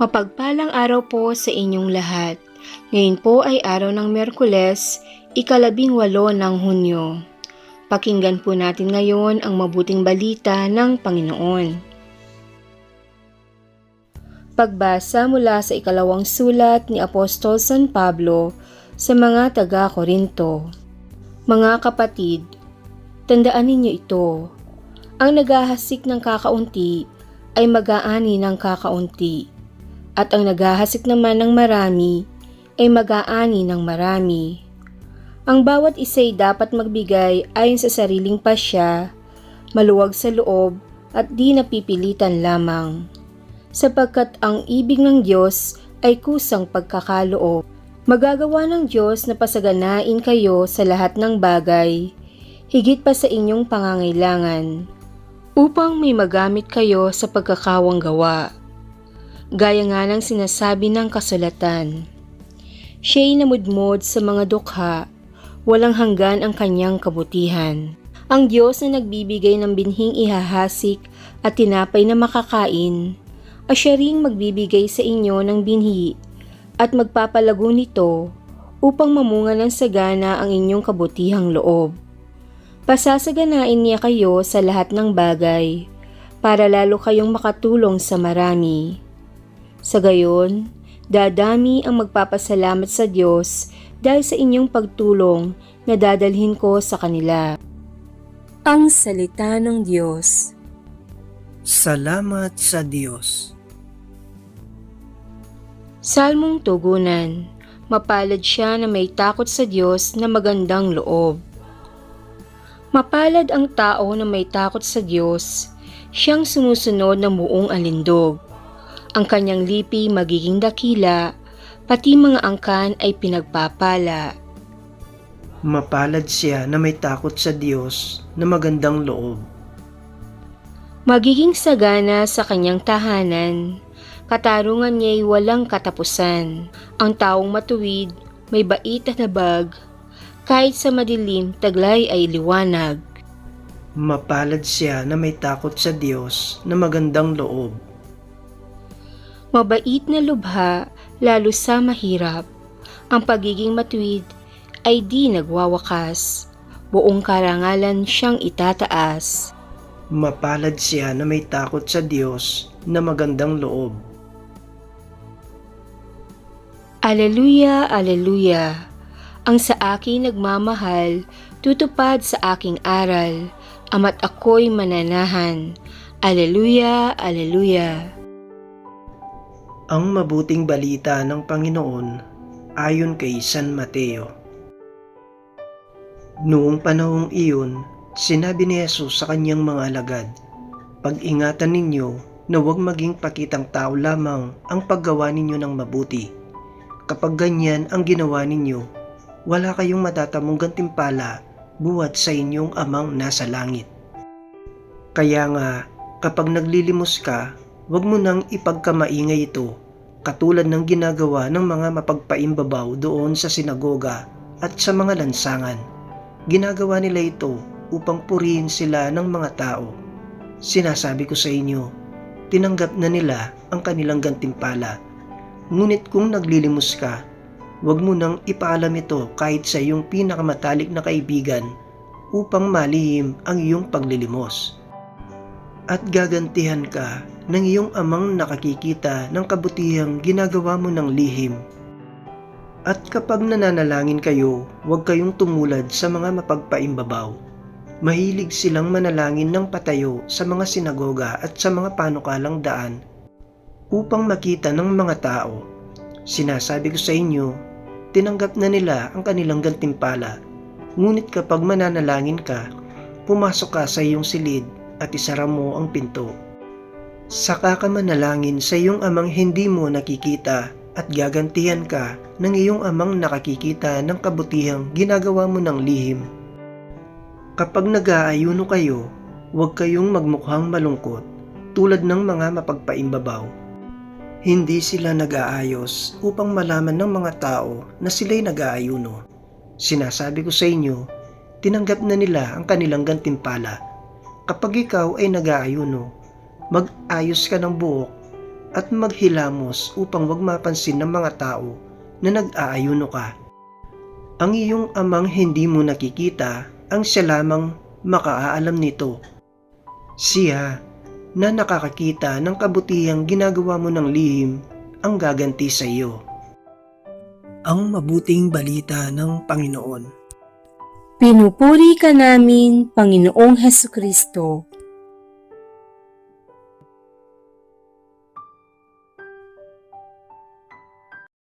Mapagpalang araw po sa inyong lahat. Ngayon po ay araw ng Merkules, ikalabing walo ng Hunyo. Pakinggan po natin ngayon ang mabuting balita ng Panginoon. Pagbasa mula sa ikalawang sulat ni Apostol San Pablo sa mga taga-Korinto. Mga kapatid, tandaan ninyo ito. Ang naghahasik ng kakaunti ay mag-aani ng kakaunti at ang naghahasik naman ng marami ay mag-aani ng marami. Ang bawat isa'y dapat magbigay ayon sa sariling pasya, maluwag sa loob at di napipilitan lamang. Sapagkat ang ibig ng Diyos ay kusang pagkakaloob. Magagawa ng Diyos na pasaganain kayo sa lahat ng bagay, higit pa sa inyong pangangailangan, upang may magamit kayo sa pagkakawang gawa gaya nga ng sinasabi ng kasulatan. Siya'y namudmod sa mga dukha, walang hanggan ang kanyang kabutihan. Ang Diyos na nagbibigay ng binhing ihahasik at tinapay na makakain, ay siya ring magbibigay sa inyo ng binhi at magpapalago nito upang mamunga ng sagana ang inyong kabutihang loob. Pasasaganain niya kayo sa lahat ng bagay para lalo kayong makatulong sa marami. Sa gayon, dadami ang magpapasalamat sa Diyos dahil sa inyong pagtulong na dadalhin ko sa kanila. Ang Salita ng Diyos Salamat sa Diyos. Salmong Tugunan Mapalad siya na may takot sa Diyos na magandang loob. Mapalad ang tao na may takot sa Diyos, siyang sumusunod ng buong alindog. Ang kanyang lipi magiging dakila, pati mga angkan ay pinagpapala. Mapalad siya na may takot sa Diyos na magandang loob. Magiging sagana sa kanyang tahanan, katarungan niya'y walang katapusan. Ang taong matuwid, may bait at habag, kahit sa madilim taglay ay liwanag. Mapalad siya na may takot sa Diyos na magandang loob. Mabait na lubha, lalo sa mahirap. Ang pagiging matuwid ay di nagwawakas. Buong karangalan siyang itataas. Mapalad siya na may takot sa Diyos na magandang loob. Aleluya, aleluya. Ang sa akin nagmamahal, tutupad sa aking aral, ama't ako'y mananahan. Aleluya, aleluya. Ang mabuting balita ng Panginoon ayon kay San Mateo. Noong panahong iyon, sinabi ni Jesus sa kanyang mga alagad, Pag-ingatan ninyo na huwag maging pakitang tao lamang ang paggawa ninyo ng mabuti. Kapag ganyan ang ginawa ninyo, wala kayong matatamong gantimpala buwat sa inyong amang nasa langit. Kaya nga, kapag naglilimos ka, huwag mo nang ipagkamaingay ito, katulad ng ginagawa ng mga mapagpaimbabaw doon sa sinagoga at sa mga lansangan. Ginagawa nila ito upang purihin sila ng mga tao. Sinasabi ko sa inyo, tinanggap na nila ang kanilang gantimpala. Ngunit kung naglilimos ka, huwag mo nang ipaalam ito kahit sa iyong pinakamatalik na kaibigan upang malihim ang iyong paglilimos. At gagantihan ka ng iyong amang nakakikita ng kabutihang ginagawa mo ng lihim. At kapag nananalangin kayo, huwag kayong tumulad sa mga mapagpaimbabaw. Mahilig silang manalangin ng patayo sa mga sinagoga at sa mga panukalang daan upang makita ng mga tao. Sinasabi ko sa inyo, tinanggap na nila ang kanilang gantimpala. Ngunit kapag mananalangin ka, pumasok ka sa iyong silid at isara mo ang pinto. Saka ka manalangin sa iyong amang hindi mo nakikita at gagantihan ka ng iyong amang nakakikita ng kabutihang ginagawa mo ng lihim. Kapag nag-aayuno kayo, huwag kayong magmukhang malungkot tulad ng mga mapagpaimbabaw. Hindi sila nag-aayos upang malaman ng mga tao na sila'y nag-aayuno. Sinasabi ko sa inyo, tinanggap na nila ang kanilang gantimpala. Kapag ikaw ay nag-aayuno, mag-ayos ka ng buhok at maghilamos upang wag mapansin ng mga tao na nag-aayuno ka. Ang iyong amang hindi mo nakikita ang siya lamang makaaalam nito. Siya na nakakakita ng kabutihang ginagawa mo ng lihim ang gaganti sa iyo. Ang mabuting balita ng Panginoon. Pinupuri ka namin, Panginoong Heso Kristo.